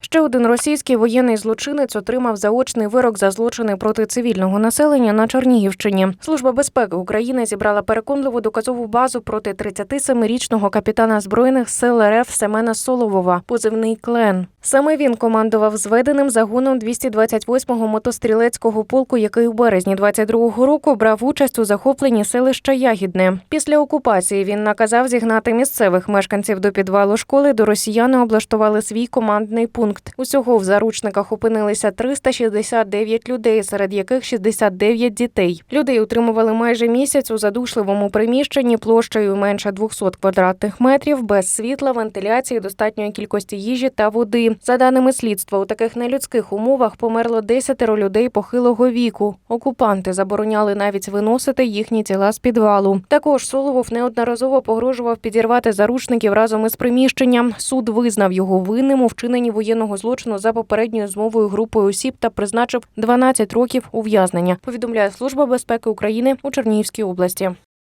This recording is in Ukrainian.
Ще один російський воєнний злочинець отримав заочний вирок за злочини проти цивільного населення на Чернігівщині. Служба безпеки України зібрала переконливу доказову базу проти 37-річного капітана збройних сил РФ Семена Соловова, позивний клен. Саме він командував зведеним загоном 228-го мотострілецького полку, який у березні 22-го року брав участь у захопленні селища Ягідне. Після окупації він наказав зігнати місцевих мешканців до підвалу школи. До росіяни облаштували свій командний пункт. Усього в заручниках опинилися 369 людей, серед яких 69 дітей. Людей утримували майже місяць у задушливому приміщенні площею менше 200 квадратних метрів, без світла, вентиляції, достатньої кількості їжі та води. За даними слідства, у таких нелюдських умовах померло 10 людей похилого віку. Окупанти забороняли навіть виносити їхні тіла з підвалу. Також Соловов неодноразово погрожував підірвати заручників разом із приміщенням. Суд визнав його винним у вчиненні воєнного злочину за попередньою змовою групою осіб та призначив 12 років ув'язнення. Повідомляє Служба безпеки України у Чернігівській області.